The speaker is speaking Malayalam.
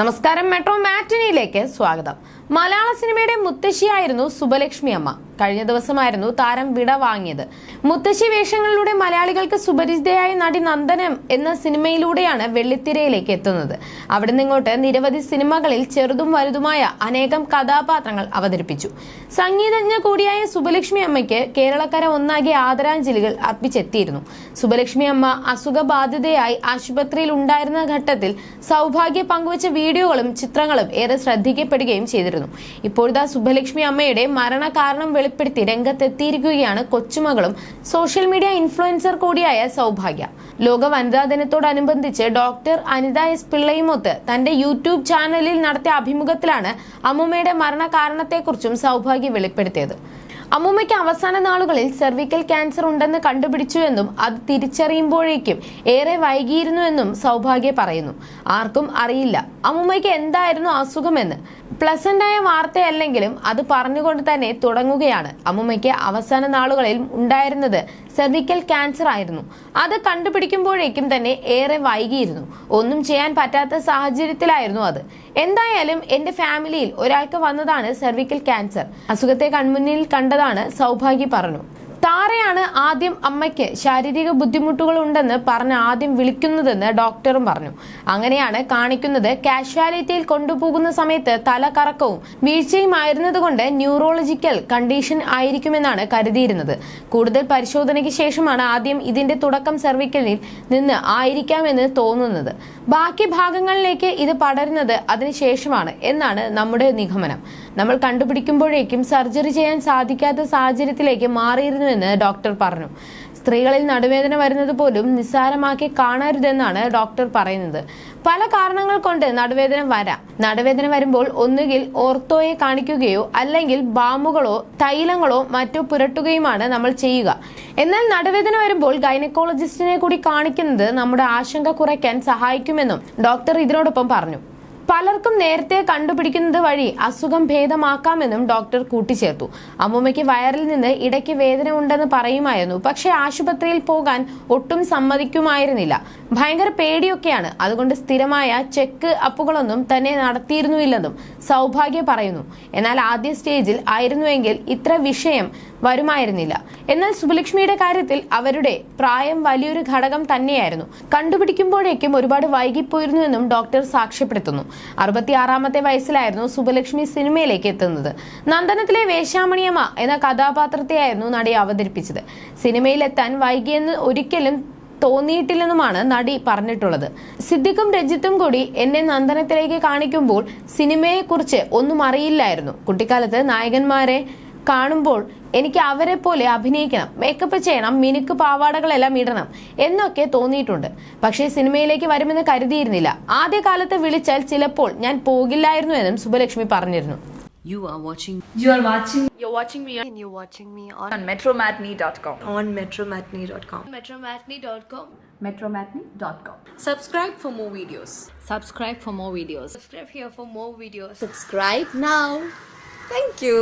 നമസ്കാരം മെട്രോ മാറ്റിനിയിലേക്ക് സ്വാഗതം. മലയാള സിനിമയുടെ മുത്തശ്ശിയായിരുന്നു സുബലക്ഷ്മി അമ്മ. കഴിഞ്ഞ ദിവസമായിരുന്നു താരം വിട വാങ്ങിയത്. മുത്തശ്ശി വേഷങ്ങളിലൂടെ മലയാളികൾക്ക് സുപരിചിതയായ നടി നന്ദനം എന്ന സിനിമയിലൂടെയാണ് വെള്ളിത്തിരയിലേക്ക് എത്തുന്നത്. അവിടെ നിന്നിങ്ങോട്ട് നിരവധി സിനിമകളിൽ ചെറുതും വലുതുമായ അനേകം കഥാപാത്രങ്ങൾ അവതരിപ്പിച്ചു. സംഗീതജ്ഞ കൂടിയായ സുബലക്ഷ്മി അമ്മയ്ക്ക് കേരളക്കര ഒന്നാകെ ആദരാഞ്ജലികൾ അർപ്പിച്ചെത്തിയിരുന്നു. സുബലക്ഷ്മി അമ്മ അസുഖബാധിതയായി ആശുപത്രിയിൽ ഉണ്ടായിരുന്ന ഘട്ടത്തിൽ സൗഭാഗ്യ പങ്കുവച്ച വീഡിയോകളും ചിത്രങ്ങളും ഏറെ ശ്രദ്ധിക്കപ്പെടുകയും ചെയ്തിരുന്നു. ഇപ്പോഴത്തെ സുഭലക്ഷ്മി അമ്മയുടെ മരണകാരണം വെളിപ്പെടുത്തി രംഗത്തെത്തിയിരിക്കുകയാണ് കൊച്ചുമകളും സോഷ്യൽ മീഡിയ ഇൻഫ്ലുവൻസർ കൂടിയായ സൗഭാഗ്യ. ലോക വനിതാ ദിനത്തോടനുബന്ധിച്ച് ഡോക്ടർ അനിത എസ് പിള്ളയുമൊത്ത് തന്റെ യൂട്യൂബ് ചാനലിൽ നടത്തിയ അഭിമുഖത്തിലാണ് അമ്മുമ്മയുടെ മരണകാരണത്തെക്കുറിച്ചും സൗഭാഗ്യ വെളിപ്പെടുത്തിയത്. അമ്മൂമ്മയ്ക്ക് അവസാന നാളുകളിൽ സെർവിക്കൽ ക്യാൻസർ ഉണ്ടെന്ന് കണ്ടുപിടിച്ചുവെന്നും അത് തിരിച്ചറിയുമ്പോഴേക്കും ഏറെ വൈകിയിരുന്നുവെന്നും സൗഭാഗ്യ പറയുന്നു. ആർക്കും അറിയില്ല. അമ്മൂമ്മയ്ക്ക് എന്തായിരുന്നു അസുഖമെന്ന്. പ്ലസന്റായ വാർത്തയല്ലെങ്കിലും അത് പറഞ്ഞുകൊണ്ട് തന്നെ തുടങ്ങുകയാണ് അമ്മൂമ്മയ്ക്ക് അവസാന നാളുകളിൽ ഉണ്ടായിരുന്നത് സെർവിക്കൽ ക്യാൻസർ ആയിരുന്നു. അത് കണ്ടുപിടിക്കുമ്പോഴേക്കും തന്നെ ഏറെ വൈകിയിരുന്നു. ഒന്നും ചെയ്യാൻ പറ്റാത്ത സാഹചര്യത്തിലായിരുന്നു അത്. എന്തായാലും എന്റെ ഫാമിലിയിൽ ഒരാൾക്ക് വന്നതാണ് സെർവിക്കൽ ക്യാൻസർ അസുഖത്തെ കൺമുന്നിൽ കണ്ടതാണ് സൗഭാഗ്യ പറഞ്ഞു. താരയാണ് ആദ്യം അമ്മയ്ക്ക് ശാരീരിക ബുദ്ധിമുട്ടുകൾ ഉണ്ടെന്ന് പറഞ്ഞ് ആദ്യം വിളിക്കുന്നതെന്ന് ഡോക്ടറും പറഞ്ഞു. അങ്ങനെയാണ് കാണിക്കുന്നത് കാഷ്വാലിറ്റിയിൽ കൊണ്ടുപോകുന്ന സമയത്ത് തല കറക്കവും വീഴ്ചയുമായിരുന്നതുകൊണ്ട് ന്യൂറോളജിക്കൽ കണ്ടീഷൻ ആയിരിക്കുമെന്നാണ് കരുതിയിരുന്നത്. കൂടുതൽ പരിശോധനയ്ക്ക് ശേഷമാണ് ആദ്യം ഇതിന്റെ തുടക്കം സെർവിക്കലിൽ നിന്ന് ആയിരിക്കാമെന്ന് തോന്നുന്നത്. ബാക്കി ഭാഗങ്ങളിലേക്ക് ഇത് പടരുന്നത് അതിനുശേഷമാണ് എന്നാണ് നമ്മുടെ നിഗമനം. നമ്മൾ കണ്ടുപിടിക്കുമ്പോഴേക്കും സർജറി ചെയ്യാൻ സാധിക്കാത്ത സാഹചര്യത്തിലേക്ക് മാറിയിരുന്നുവെന്ന് ഡോക്ടർ പറഞ്ഞു. സ്ത്രീകളിൽ നടുവേദന വരുന്നത് പോലും നിസ്സാരമാക്കി കാണരുതെന്നാണ് ഡോക്ടർ പറയുന്നത്. പല കാരണങ്ങൾ കൊണ്ട് നടുവേദന വരാം. നടുവേദന വരുമ്പോൾ ഒന്നുകിൽ ഓർത്തോയെ കാണിക്കുകയോ അല്ലെങ്കിൽ ബാമുകളോ തൈലങ്ങളോ മറ്റോ പുരട്ടുകയുമാണ് നമ്മൾ ചെയ്യുക. എന്നാൽ നടുവേദന വരുമ്പോൾ ഗൈനക്കോളജിസ്റ്റിനെ കൂടി കാണിക്കുന്നത് നമ്മുടെ ആശങ്ക കുറയ്ക്കാൻ സഹായിക്കുമെന്നും ഡോക്ടർ ഇതിനോടൊപ്പം പറഞ്ഞു. പലർക്കും നേരത്തെ കണ്ടുപിടിക്കുന്നത് വഴി അസുഖം ഭേദമാക്കാമെന്നും ഡോക്ടർ കൂട്ടിച്ചേർത്തു. അമ്മൂമ്മയ്ക്ക് വയറിൽ നിന്ന് ഇടയ്ക്ക് വേദന ഉണ്ടെന്ന് പറയുമായിരുന്നു. പക്ഷെ ആശുപത്രിയിൽ പോകാൻ ഒട്ടും സമ്മതിക്കുമായിരുന്നില്ല. ഭയങ്കര പേടിയൊക്കെയാണ്. അതുകൊണ്ട് സ്ഥിരമായ ചെക്ക് അപ്പുകളൊന്നും തന്നെ നടത്തിയിരുന്നുമില്ലെന്നും സൗഭാഗ്യ പറയുന്നു. എന്നാൽ ആദ്യ സ്റ്റേജിൽ ആയിരുന്നുവെങ്കിൽ ഇത്ര വിഷയം വരുമായിരുന്നില്ല. എന്നാൽ സുബലക്ഷ്മിയുടെ കാര്യത്തിൽ അവരുടെ പ്രായം വലിയൊരു ഘടകം തന്നെയായിരുന്നു. കണ്ടുപിടിക്കുമ്പോഴേക്കും ഒരുപാട് വൈകിപ്പോയിരുന്നുവെന്നും ഡോക്ടർ സാക്ഷ്യപ്പെടുത്തുന്നു. അറുപത്തിയാറാമത്തെ വയസ്സിലായിരുന്നു സുബലക്ഷ്മി സിനിമയിലേക്ക് എത്തുന്നത്. നന്ദനത്തിലെ വേശാമണിയമ്മ എന്ന കഥാപാത്രത്തെയായിരുന്നു നടി അവതരിപ്പിച്ചത്. സിനിമയിലെത്താൻ വൈകിയെന്ന് ഒരിക്കലും തോന്നിയിട്ടില്ലെന്നുമാണ് നടി പറഞ്ഞിട്ടുള്ളത്. സിദ്ദിഖും രജിത്തും കൂടി എന്നെ നന്ദനത്തിലേക്ക് കാണിക്കുമ്പോൾ സിനിമയെക്കുറിച്ച് ഒന്നും അറിയില്ലായിരുന്നു. കുട്ടിക്കാലത്ത് നായകന്മാരെ കാണുമ്പോൾ എനിക്ക് അവരെ പോലെ അഭിനയിക്കണം മേക്കപ്പ് ചെയ്യണം മിനുക്ക് പാവാടകളെല്ലാം ഇടണം എന്നൊക്കെ തോന്നിയിട്ടുണ്ട് പക്ഷേ സിനിമയിലേക്ക് വരുമെന്ന് കരുതിയിരുന്നില്ല ആദ്യകാലത്ത് വിളിച്ചാൽ ചിലപ്പോൾ ഞാൻ പോകില്ലായിരുന്നു എന്നും സുബലക്ഷ്മി പറഞ്ഞിരുന്നു You are watching You are watching You're watching me and you're watching me on, on metromatney.com. on metromatney.com. metromatney.com. Metromatney.com. Subscribe for more videos. subscribe for more videos Subscribe here for more videos. Subscribe now. Thank you.